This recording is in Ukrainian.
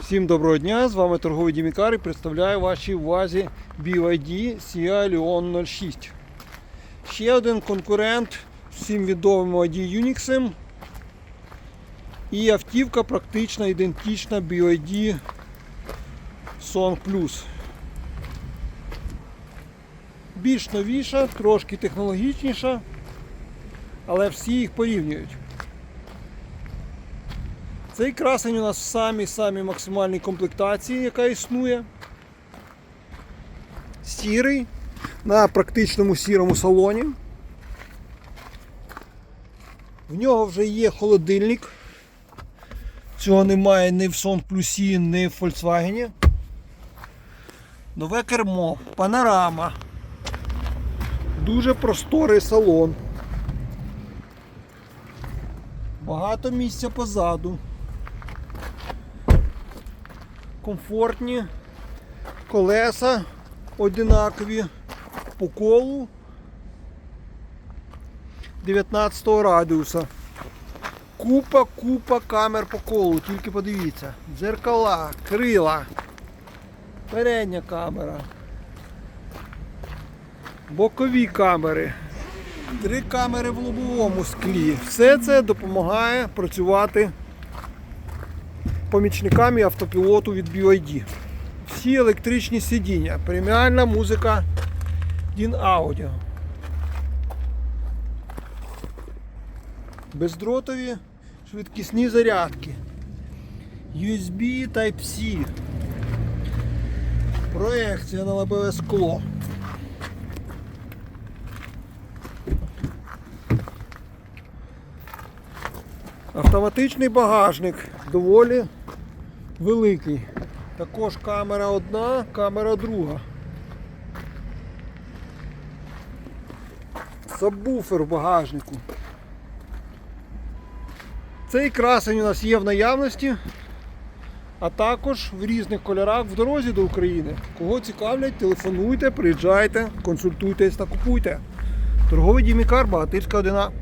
Всім доброго дня! З вами торговий Дімікар і представляю вашій увазі BYD CI Leon 06. Ще один конкурент всім відомим ID Unix. І автівка практично ідентична BYD Song Plus. Більш новіша, трошки технологічніша, але всі їх порівнюють. Цей красень у нас в самій-самій максимальній комплектації, яка існує. Сірий на практичному сірому салоні. В нього вже є холодильник. Цього немає ні в Сон Плюсі, ні в Volkswagen. Нове кермо, панорама. Дуже просторий салон. Багато місця позаду комфортні, колеса одинакові по колу 19 радіуса. Купа, купа камер по колу, тільки подивіться. Дзеркала, крила, передня камера, бокові камери, три камери в лобовому склі. Все це допомагає працювати помічникам і автопілоту від BYD. Всі електричні сидіння, преміальна музика DIN Audio. Бездротові швидкісні зарядки. USB Type-C. Проекція на лобове скло. Автоматичний багажник доволі великий. Також камера одна, камера друга. Сабвуфер в багажнику. Цей красень у нас є в наявності, а також в різних кольорах в дорозі до України. Кого цікавлять, телефонуйте, приїжджайте, консультуйтесь та купуйте. Торговий Дімікар, Багатирська 1.